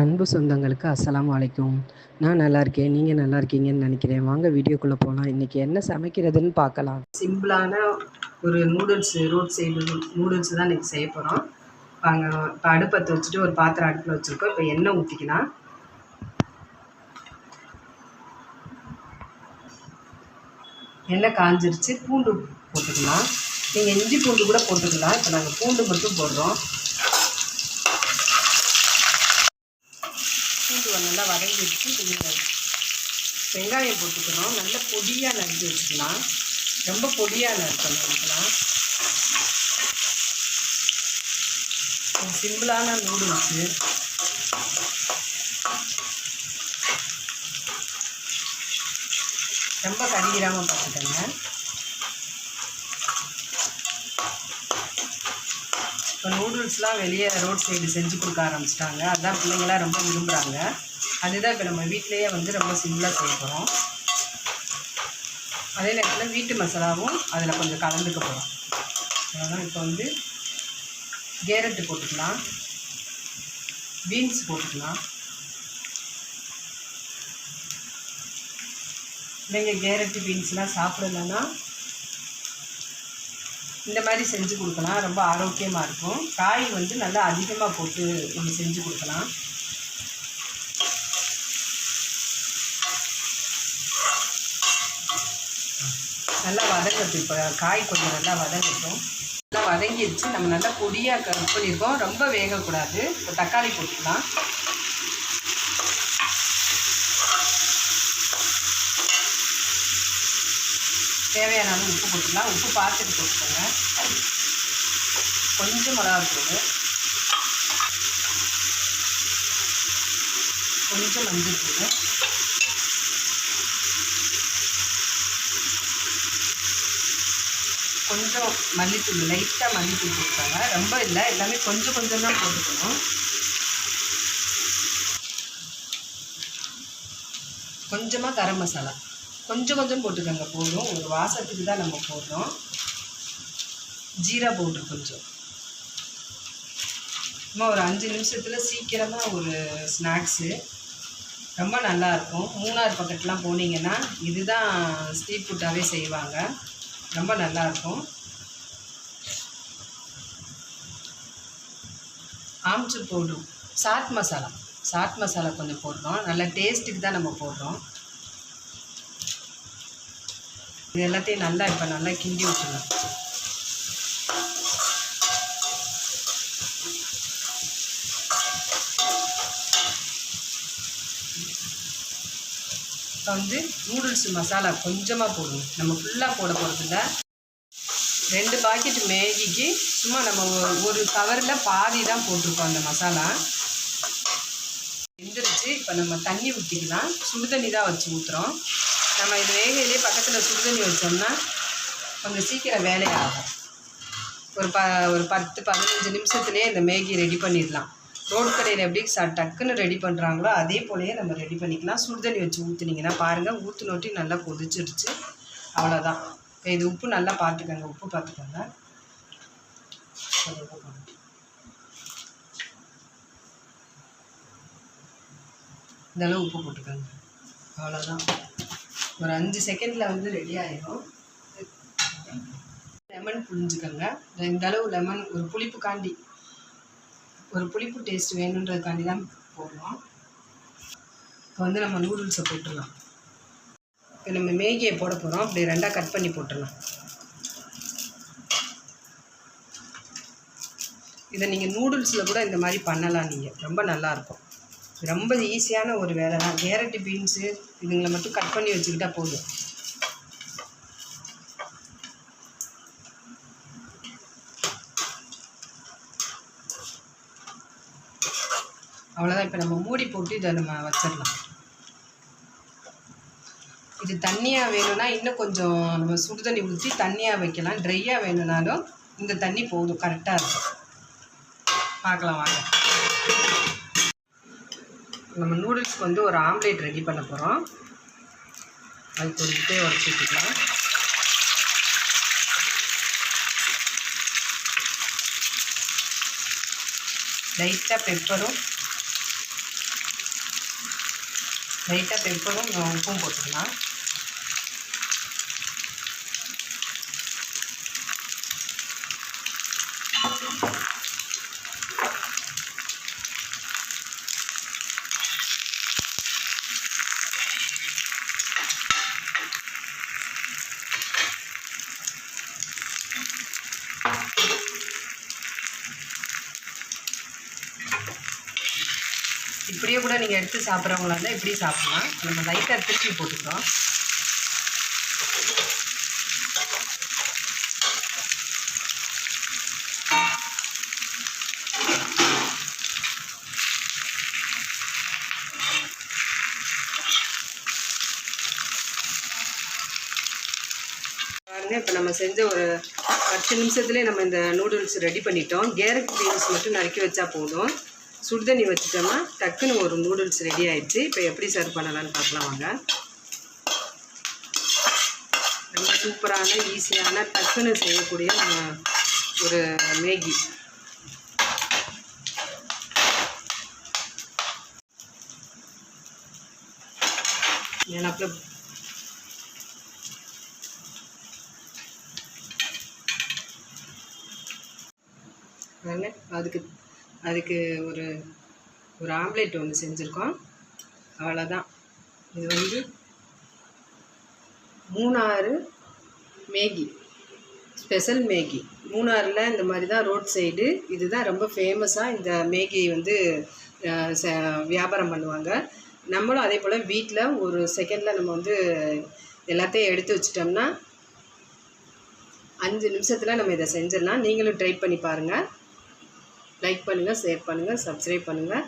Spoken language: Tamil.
அன்பு சொந்தங்களுக்கு அஸ்லாம் அலைக்கும். நான் நல்லா இருக்கேன் நீங்கள் நல்லா இருக்கீங்கன்னு நினைக்கிறேன். வாங்க வீடியோக்குள்ளே போகலாம் இன்றைக்கி என்ன சமைக்கிறதுன்னு பார்க்கலாம். சிம்பிளான ஒரு நூடுல்ஸ் ரோட் சைடு நூடுல்ஸ் தான் இன்றைக்கி செய்ய போகிறோம் வாங்க இப்போ அடுப்பத்தை வச்சுட்டு ஒரு பாத்திரம் அடுப்பில் வச்சுருக்கோம். இப்போ எண்ணெய் ஊற்றிக்கலாம் எண்ணெய் காஞ்சிருச்சு. பூண்டு போட்டுக்கலாம். நீங்கள் இஞ்சி பூண்டு கூட போட்டுக்கலாம். இப்போ நாங்கள் பூண்டு மட்டும் போடுறோம். பூண்டு நல்லா வதங்கிடுச்சு கொஞ்சம் வெங்காயம் போட்டுக்கிறோம் நல்ல பொடியாக நறுக்கி வச்சுக்கலாம். ரொம்ப பொடியாக நறுக்கணும் அதுக்கெல்லாம். சிம்பிளான நூடுல்ஸு. ரொம்ப கடிக்கிறாமல் பார்த்துக்கோங்க. இப்போ நூடுல்ஸ்லாம் வெளியே ரோட் சைடு செஞ்சு கொடுக்க ஆரம்பிச்சிட்டாங்க. அதுதான் பிள்ளைங்களாம் ரொம்ப விரும்புகிறாங்க அதுதான் இப்போ நம்ம வீட்டிலையே வந்து ரொம்ப சிம்பிளாக செய்ய போகிறோம் அதே நேரத்தில் வீட்டு மசாலாவும் அதில் கொஞ்சம் கலந்துக்க போகிறோம் அதனால் இப்போ வந்து கேரட்டு போட்டுக்கலாம். பீன்ஸ் போட்டுக்கலாம். பிள்ளைங்க கேரட்டு பீன்ஸ்லாம் சாப்பிடலன்னா இந்த மாதிரி செஞ்சு கொடுக்கலாம். ரொம்ப ஆரோக்கியமாக இருக்கும். காய் வந்து நல்லா அதிகமாக போட்டு நம்ம செஞ்சு கொடுக்கலாம். நல்லா வதங்கட்டும். இப்போ காய் கொஞ்சம் நல்லா வதங்கட்டும். நல்லா வதங்கிடுச்சு நம்ம நல்லா பொடியாக கட் பண்ணியிருக்கோம் ரொம்ப வேகக்கூடாது. இப்போ தக்காளி போட்டுக்கலாம். தேவையான அளவு உப்பு போட்டுக்கலாம். உப்பு பார்த்துட்டு போட்டுக்கோங்க. கொஞ்சம் மிளகாத்தூள். கொஞ்சம் மஞ்சள் தூள் கொஞ்சம் மல்லித்தூள் லைட்டாக மல்லித்தூள் போட்டுக்கோங்க. ரொம்ப இல்லை எல்லாமே கொஞ்சம் கொஞ்சம் தான் போட்டுக்கணும். கொஞ்சமாக கரம் மசாலா. கொஞ்சம் கொஞ்சம் போட்டுக்கோங்க போதும். ஒரு வாசத்துக்கு தான் நம்ம போடுறோம். ஜீரா பவுட்ரு கொஞ்சம். சும்மா ஒரு அஞ்சு நிமிஷத்தில் சீக்கிரமாக ஒரு ஸ்நாக்ஸு. ரொம்ப நல்லாயிருக்கும் மூணாறு பக்கத்துலாம் போனீங்கன்னா இதுதான் ஸ்ட்ரீட் ஃபுட்டாகவே செய்வாங்க. ரொம்ப நல்லாயிருக்கும் ஆம்ச்சூர் போடும் சாட் மசாலா. சாட் மசாலா கொஞ்சம் போடுறோம். நல்லா டேஸ்ட்டுக்கு தான் நம்ம போடுறோம். இது எல்லாத்தையும் நல்லா இப்போ நல்லா கிண்டி விட்டுருவோம் இப்போ வந்து நூடுல்ஸ் மசாலா கொஞ்சமாக போடணும். நம்ம ஃபுல்லாக போட போகிறதில்ல ரெண்டு பாக்கெட் மேகிக்கு சும்மா நம்ம ஒ- ஒரு கவரில் பாதி தான் போட்டிருக்கோம் அந்த மசாலா வெந்துருச்சு. இப்போ நம்ம தண்ணி ஊற்றிக்கலாம் சுடுதண்ணி தான் வச்சு ஊற்றுறோம் நம்ம இது வேகையிலே பக்கத்தில் சுடு தண்ணி வச்சோம்னா கொஞ்சம் சீக்கிரம் வேலையாகும். ஒரு ப ஒரு பத்து பதினஞ்சு நிமிஷத்துலேயே இந்த மேகி ரெடி பண்ணிடலாம். ரோடு கடையில் எப்படி ச டக்குன்னு ரெடி பண்ணுறாங்களோ அதே போலயே நம்ம ரெடி பண்ணிக்கலாம். சுடு தண்ணி வச்சு ஊற்றுனீங்கன்னா பாருங்கள் ஊற்றுனோட்டி நல்லா கொதிச்சிருச்சு. அவ்வளோதான் இப்போ இது உப்பு நல்லா பார்த்துக்கோங்க. உப்பு பார்த்துக்கோங்க. கொஞ்சம் உப்பு இந்த அளவு உப்பு போட்டுக்கோங்க. அவ்வளோதான் ஒரு அஞ்சு செகண்டில் வந்து ரெடி ஆயிடும் லெமன் புழிஞ்சுக்கோங்க. இந்த அளவு லெமன் ஒரு புளிப்பு காண்டி ஒரு புளிப்பு டேஸ்ட் வேணுன்றதுக்காண்டி தான் போடுறோம். இப்போ வந்து நம்ம நூடுல்ஸை போட்டுடலாம். இப்போ நம்ம மேகியை போட போகிறோம் அப்படி ரெண்டாக கட் பண்ணி போட்டுடலாம். இதை நீங்கள் நூடுல்ஸில் கூட இந்த மாதிரி பண்ணலாம் நீங்கள் ரொம்ப நல்லாயிருக்கும் ரொம்ப ஈஸியான ஒரு வேலை தான் கேரட்டு பீன்ஸு இதுங்களை மட்டும் கட் பண்ணி வச்சுக்கிட்டா போதும். அவ்வளோதான் இப்போ நம்ம மூடி போட்டு இதை நம்ம வச்சிடலாம். இது தண்ணியாக வேணும்னா இன்னும் கொஞ்சம் நம்ம சுடு தண்ணி ஊற்றி தண்ணியாக வைக்கலாம். ட்ரையாக வேணும்னாலும் இந்த தண்ணி போதும். கரெக்டாக இருக்கும். பார்க்கலாம் வாங்க. நம்ம நூடுல்ஸ்க்கு வந்து ஒரு ஆம்லேட் ரெடி பண்ண போகிறோம் அதுக்கு ஒரு முட்டையை விட்டுக்கலாம் லைட்டாக பெப்பரும் லைட்டாக பெப்பரும் உப்பும் போட்டுக்கலாம். அப்படியே கூட நீங்கள் எடுத்து சாப்பிட்றவங்களா இருந்தால் இப்படி சாப்பிட்லாம். நம்ம லைட்டாக திருப்பி போட்டுக்கிறோம். பாருங்க இப்போ நம்ம செஞ்ச ஒரு பத்து நிமிஷத்துலேயே நம்ம இந்த நூடுல்ஸ் ரெடி பண்ணிட்டோம். கேரட் பீன்ஸ் மட்டும் நறுக்கி வச்சா போதும். சுடுதண்ணி வச்சுட்டோம்னா டக்குன்னு ஒரு நூடுல்ஸ் ரெடி ஆயிடுச்சு. இப்போ எப்படி சர்வ் பண்ணலாம்னு பார்க்கலாம் வாங்க. ரொம்ப சூப்பரான ஈஸியான டக்குன்னு செய்யக்கூடிய ஒரு மேகி. நினப்பில் அதுக்கு அதுக்கு ஒரு ஒரு ஆம்லேட் ஒன்று செஞ்சுருக்கோம். அவ்வளோதான் இது வந்து மூணாறு மேகி ஸ்பெஷல் மேகி. மூணாறில் இந்த மாதிரி தான் ரோட் சைடு. இதுதான் ரொம்ப ஃபேமஸாக இந்த மேகி வந்து ச- வியாபாரம் பண்ணுவாங்க. நம்மளும் அதே போல் வீட்டில் ஒரு செகண்டில் நம்ம வந்து எல்லாத்தையும் எடுத்து வச்சிட்டோம்னா அஞ்சு நிமிஷத்தில் நம்ம இதை செஞ்சிடலாம். நீங்களும் ட்ரை பண்ணி பாருங்கள் லைக் பண்ணுங்கள் ஷேர் பண்ணுங்கள் சப்ஸ்கிரைப் பண்ணுங்கள்